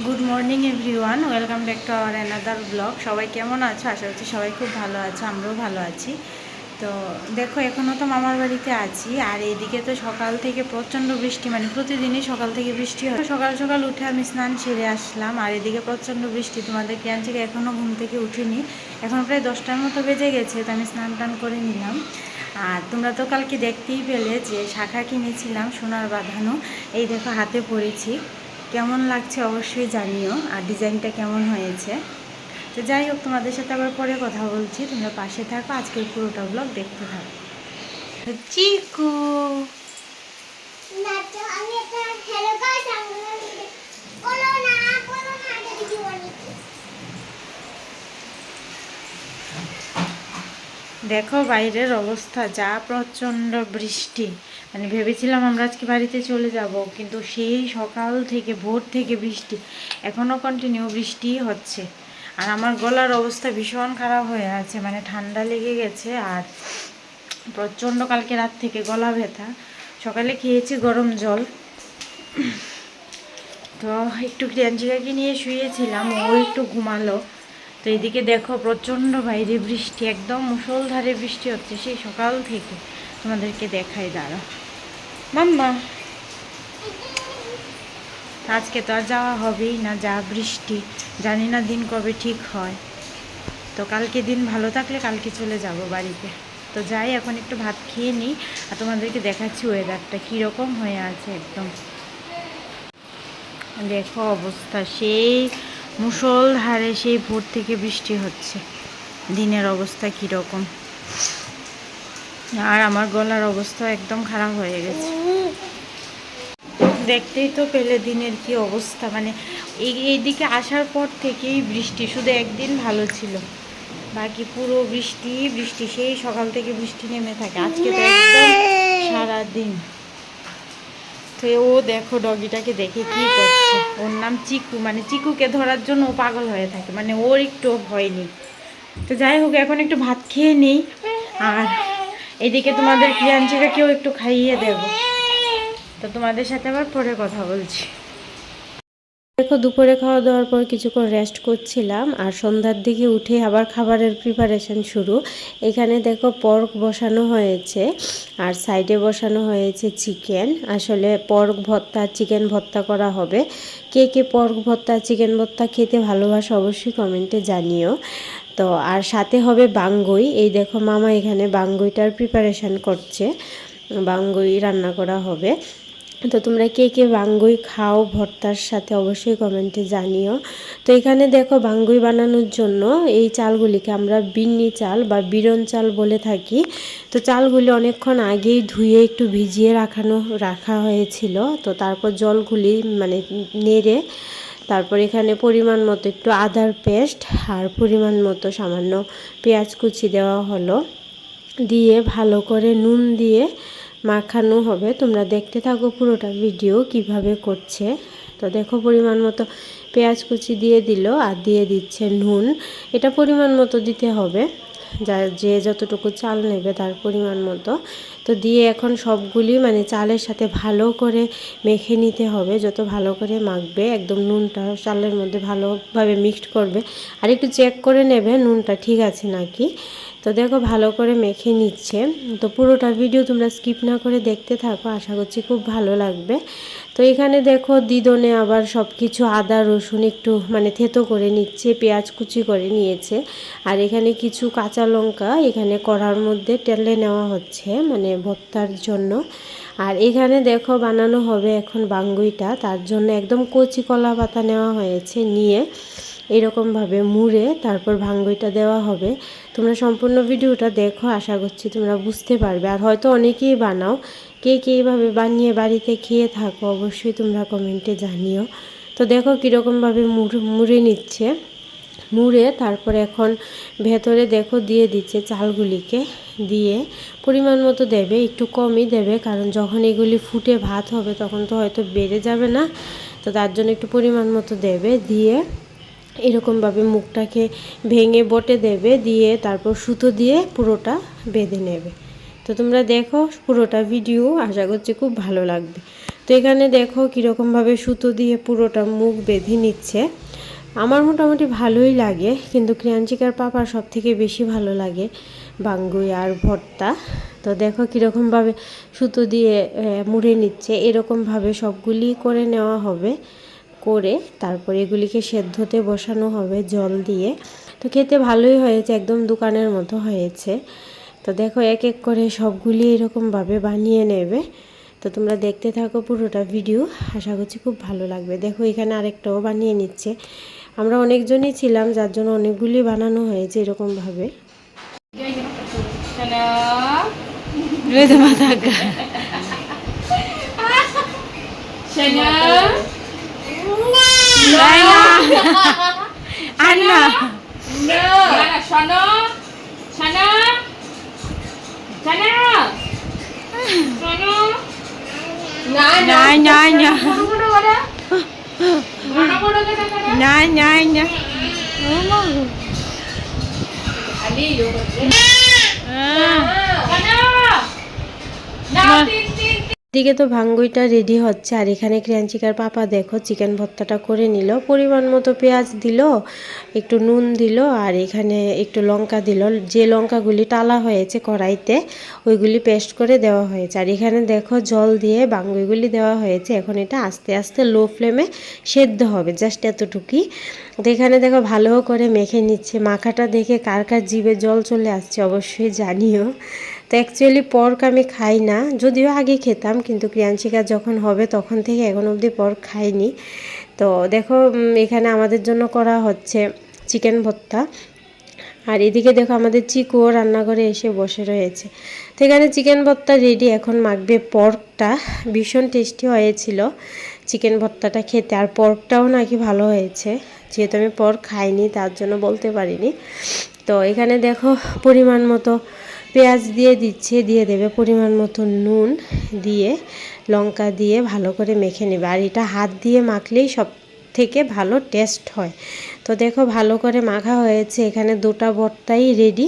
Good morning everyone welcome back to our another blog সবাই কেমন আছো? আশা করছি সবাই খুব ভালো আছে, আমরাও ভালো আছি। তো দেখো এখনও তো মামার বাড়িতে আছি, আর এইদিকে তো সকাল থেকে প্রচণ্ড বৃষ্টি মানে প্রতিদিনই সকাল থেকে বৃষ্টি হয়। সকাল সকাল উঠে আমি স্নান সেরে আসলাম, আর এদিকে প্রচণ্ড বৃষ্টি, তোমাদের জ্ঞান থেকে এখনও ঘুম থেকে উঠিনি। এখন প্রায় দশটার মতো বেজে গেছে, তো আমি স্নান টান করে নিলাম। আর তোমরা তো কালকে দেখতেই পেলে যে শাখা কিনেছিলাম সোনার বাঁধানো, এই দেখো হাতে পরেছি। কেমন লাগছে অবশ্যই জানিও, আর ডিজাইনটা কেমন হয়েছে। তো যাই হোক, তোমাদের সাথে আবার পরে কথা বলছি। তোমরা পাশে থাকো, আজকের পুরোটা ব্লগ দেখতে থাকো। চিকু! দেখো বাইরের অবস্থা, যা প্রচণ্ড বৃষ্টি। মানে ভেবেছিলাম আমরা আজকে বাড়িতে চলে যাব, কিন্তু সেই সকাল থেকে, ভোর থেকে বৃষ্টি এখনও কন্টিনিউ বৃষ্টিই হচ্ছে। আর আমার গলার অবস্থা ভীষণ খারাপ হয়ে আছে মানে ঠান্ডা লেগে গেছে আর প্রচণ্ড কালকে রাত থেকে গলা ব্যথা। সকালে খেয়েছি গরম জল। তো একটু ক্রিয়াঞ্চিকাকে নিয়ে শুয়েছিলাম, ও একটু ঘুমালো। তো এদিকে দেখো প্রচণ্ড বাইরে বৃষ্টি, একদম মুষলধারে বৃষ্টি হচ্ছে সেই সকাল থেকে। তোমাদেরকে দেখাই দাঁড়া মাম্মা, আজকে তো আর যাওয়া হবেই না, যা বৃষ্টি। জানি না দিন কবে ঠিক হয়। তো কালকে দিন ভালো থাকলে কালকে চলে যাব বাড়িতে। তো যাই, এখন একটু ভাত খেয়ে নিই আর তোমাদেরকে দেখাচ্ছি ওয়েদারটা কীরকম হয়ে আছে একদম। দেখো অবস্থা, সেই মুষলধারে সেই ভোর থেকে বৃষ্টি হচ্ছে। দিনের অবস্থা কীরকম। আর আমার গলার অবস্থা একদম খারাপ হয়ে গেছে। দেখতেই তো পেলে দিনের কি অবস্থা মানে এই, এইদিকে আসার পর থেকেই বৃষ্টি, শুধু একদিন ভালো ছিল। বাকি পুরো বৃষ্টি বৃষ্টি, সেই সকাল থেকে বৃষ্টি নেমে থাকে। আজকে তো একদম সারাদিন। তো ও দেখো ডগিটাকে দেখে কি করছে। ওর নাম চিকু মানে চিকুকে ধরার জন্য ও পাগল হয়ে থাকে মানে ওর একটু ভয় নেই। তো যাই হোক, এখন একটু ভাত খেয়ে নেই। আর এদিকে তোমাদের ক্রিয়াঞ্চিকাকেও একটু খাইয়ে দেবো। তো তোমাদের সাথে আবার পরে কথা বলছি। দেখো, দুপুরে খাওয়া দাওয়ার পর কিছুক্ষণ রেস্ট করছিলাম আর সন্ধ্যার দিকে উঠে আবার খাবারের প্রিপারেশন শুরু। এখানে দেখো পর্ক বসানো হয়েছে আর সাইডে বসানো হয়েছে চিকেন আসলে পর্ক ভর্তা চিকেন ভর্তা করা হবে। কে কে পর্ক ভর্তা চিকেন ভর্তা খেতে ভালোবাসে অবশ্যই কমেন্টে জানিও। তো আর সাথে হবে বাঙ্গুই। এই দেখো মামা এখানে বাঙ্গুইটার প্রিপারেশন করছে। বাঙ্গুই রান্না করা হবে। তো তোমরা কে কে বাঙ্গুই খাও ভর্তার সাথে অবশ্যই কমেন্টে জানিও। তো এখানে দেখো বাঙ্গুই বানানোর জন্য এই চালগুলিকে আমরা বিন্নি চাল বা বিরন চাল বলে থাকি। তো চালগুলি অনেকক্ষণ আগেই ধুয়ে একটু ভিজিয়ে রাখানো, রাখা হয়েছিল। তো তারপর জলগুলি মানে নেড়ে তারপর এখানে পরিমাণ মতো একটু আদার পেস্ট আর পরিমাণ মতো সামান্য পেঁয়াজ কুচি দেওয়া হলো। দিয়ে ভালো করে নুন দিয়ে মাখানো হবে। তোমরা দেখতে থাকো পুরোটা ভিডিও কীভাবে করছে। তো দেখো পরিমাণ মতো পেঁয়াজ কুচি দিয়ে দিল আর দিয়ে দিচ্ছে নুন। এটা পরিমাণ মতো দিতে হবে। যা, যে যতটুকু চাল নেবে তার পরিমাণ মতো। তো দিয়ে এখন সবগুলি মানে চালের সাথে ভালো করে মেখে নিতে হবে। যত ভালো করে মাখবে, একদম নুনটা চালের মধ্যে ভালোভাবে মিক্সড করবে। আর একটু চেক করে নেবে নুনটা ঠিক আছে নাকি। তো দেখো ভালো করে মেখে নিচ্ছে। তো পুরোটা ভিডিও তোমরা স্কিপ না করে দেখতে থাকো। আশা করছি খুব ভালো লাগবে। তো এখানে দেখো দিদনে আবার সব কিছু আদা, রসুন একটু মানে থেতো করে নিচ্ছে, পেঁয়াজ কুচি করে নিয়েছে। আর এখানে কিছু কাঁচা লঙ্কা এখানে কড়ার মধ্যে টেলে নেওয়া হচ্ছে মানে ভর্তার জন্য। আর এখানে দেখো বানানো হবে এখন বাঙ্গুইটা, তার জন্য একদম কচি কলা পাতা নেওয়া হয়েছে নিয়ে। এরকমভাবে মুড়ে তারপর ভাঙ্গইটা দেওয়া হবে। তোমরা সম্পূর্ণ ভিডিওটা দেখো, আশা করছি তোমরা বুঝতে পারবে। আর হয়তো অনেকেই বানাও। কে কে এইভাবে বানিয়ে বাড়িতে খেয়ে থাকো অবশ্যই তোমরা কমেন্টে জানিও। তো দেখো কীরকমভাবে মুড়ে নিচ্ছে। মুড়ে তারপর এখন ভেতরে দেখো দিয়ে দিচ্ছে চালগুলিকে। দিয়ে পরিমাণ মতো দেবে, একটু কমই দেবে, কারণ যখন এগুলি ফুটে ভাত হবে তখন তো হয়তো বেড়ে যাবে না। তো তার জন্য একটু পরিমাণ মতো দেবে। দিয়ে এরকমভাবে মুখটাকে ভেঙে বটে দেবে, দিয়ে তারপর সুতো দিয়ে পুরোটা বেঁধে নেবে। তো তোমরা দেখো পুরোটা ভিডিও আশা করছি খুব ভালো লাগবে। তো এখানে দেখো কীরকমভাবে সুতো দিয়ে পুরোটা মুখ বেঁধে নিচ্ছে। আমার মোটামুটি ভালোই লাগে, কিন্তু ক্রিয়াঞ্চিকার পাপার সব থেকে বেশি ভালো লাগে বাঙ্গুই আর ভর্তা। তো দেখো কীরকমভাবে সুতো দিয়ে মুড়ে নিচ্ছে। এরকমভাবে সবগুলি করে নেওয়া হবে। করে তারপরে এগুলিকে সেদ্ধতে বসানো হবে জল দিয়ে। তো খেতে ভালোই হয়েছে একদম দোকানের মতো হয়েছে। তো দেখো এক এক করে সবগুলি এরকমভাবে বানিয়ে নেবে। তো তোমরা দেখতে থাকো পুরোটা ভিডিও আশা করছি খুব ভালো লাগবে। দেখো এখানে আরেকটাও বানিয়ে নিচ্ছে। আমরা অনেকজনই ছিলাম যার জন্য অনেকগুলি বানানো হয়েছে এরকমভাবে। মাথা গা নাই না আর না শোনো শোনো শোনো শোনো নাই নাই না বড় বড় বড় বড় করে করে নাই নাই না আলি ইউ আহ, এদিকে তো ভাঙ্গুইটা রেডি হচ্ছে। আর এখানে ক্রিয়াঞ্চিকার পাপা দেখো চিকেন ভর্তাটা করে নিল, পরিমাণ মতো পেঁয়াজ দিল, একটু নুন দিল, আর এখানে একটু লঙ্কা দিল। যে লঙ্কাগুলি টালা হয়েছে কড়াইতে, ওইগুলি পেস্ট করে দেওয়া হয়েছে। আর এখানে দেখো জল দিয়ে বাঙ্গুইগুলি দেওয়া হয়েছে। এখন এটা আস্তে আস্তে লো ফ্লেমে সেদ্ধ হবে জাস্ট এতটুকুই। তো এখানে দেখো ভালো করে মেখে নিচ্ছে। মাখাটা দেখে কার কার জিভে জল চলে আসছে অবশ্যই জানিও। তো অ্যাকচুয়ালি পর্ক আমি খাই না, যদিও আগে খেতাম কিন্তু ক্রিয়াঞ্চিকা যখন হবে তখন থেকে এখন অবধি পর্ক খাইনি। তো দেখো এখানে আমাদের জন্য করা হচ্ছে চিকেন ভর্তা। আর এদিকে দেখো আমাদের চিকুও রান্নাঘরে এসে বসে রয়েছে। তো এখানে চিকেন ভর্তা রেডি এখন মাখবে পর্কটা ভীষণ টেস্টি হয়েছিল চিকেন ভর্তাটা খেতে। আর পর্কটাও নাকি ভালো হয়েছে, যেহেতু আমি পর্ক খাইনি, তার জন্য বলতে পারিনি। তো এখানে দেখো পরিমাণ মতো পেঁয়াজ দিয়ে দিচ্ছে, দিয়ে দেবে পরিমাণ মতো নুন দিয়ে, লঙ্কা দিয়ে ভালো করে মেখে নেবে। আর এটা হাত দিয়ে মাখলেই সব থেকে ভালো টেস্ট হয়। তো দেখো ভালো করে মাখা হয়েছে, এখানে দুটা ভর্তাই রেডি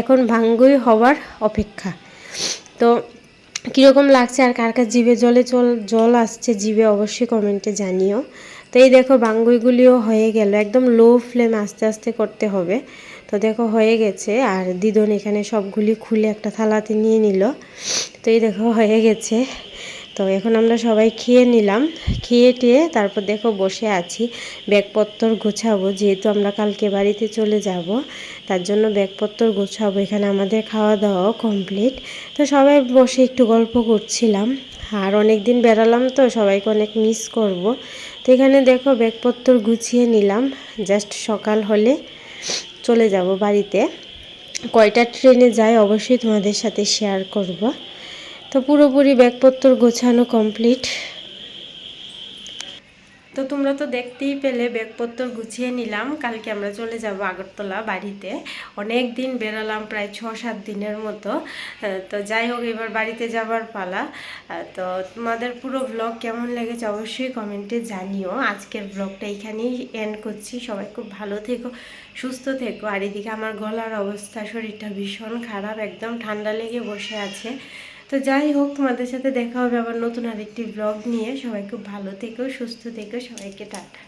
এখন ভাঙ্গুই হওয়ার অপেক্ষা। তো কীরকম লাগছে আর কার কার জিভে জলে জল জল আসছে জিভে অবশ্যই কমেন্টে জানিও। তো এই দেখো বাঙ্গুইগুলিও হয়ে গেল, একদম লো ফ্লেম আস্তে আস্তে করতে হবে। তো দেখো হয়ে গেছে। আর দিদন এখানে সবগুলি খুলে একটা থালাতে নিয়ে নিল। তো এই দেখো হয়ে গেছে। তো এখন আমরা সবাই খেয়ে নিলাম। খেয়ে টেয়ে তারপর দেখো বসে আছি। ব্যাগপত্র গোছাবো, যেহেতু আমরা কালকে বাড়িতে চলে যাব। তার জন্য ব্যাগপত্র গোছাবো। এখানে আমাদের খাওয়া দাওয়াও কমপ্লিট। তো সবাই বসে একটু গল্প করছিলাম। আর অনেক দিন বেড়ালাম তো, সবাইকে অনেক মিস করব। তো এখানে দেখো ব্যাগপত্র গুছিয়ে নিলাম। জাস্ট সকাল হলে। চলে যাব বাড়িতে। কয়টা ট্রেনে যাই অবশ্যই তোমাদের সাথে শেয়ার করব। তো পুরোপুরি ব্যাগপত্র গোছানো কমপ্লিট তো তোমরা তো দেখতেই পেলে, ব্যাগপত্র গুছিয়ে নিলাম। কালকে আমরা চলে যাব আগরতলা বাড়িতে। অনেক দিন বেরালাম, প্রায় ছ সাত দিনের মতো। তো যাই হোক, এবার বাড়িতে যাবার পালা। তো তোমাদের পুরো ব্লগ কেমন লেগেছে অবশ্যই কমেন্টে জানিও। আজকের ব্লগটা এখানেই এন্ড করছি। সবাই খুব ভালো থেকো, সুস্থ থেকো। আর এদিকে আমার গলার অবস্থা, শরীরটা ভীষণ খারাপ, একদম ঠান্ডা লেগে বসে আছে। তো যাই হোক, তোমাদের সাথে দেখা হবে আবার নতুন আরেকটি ব্লগ নিয়ে। সবাই খুব ভালো থেকো, সুস্থ থেকো, সবাইকে টাটা।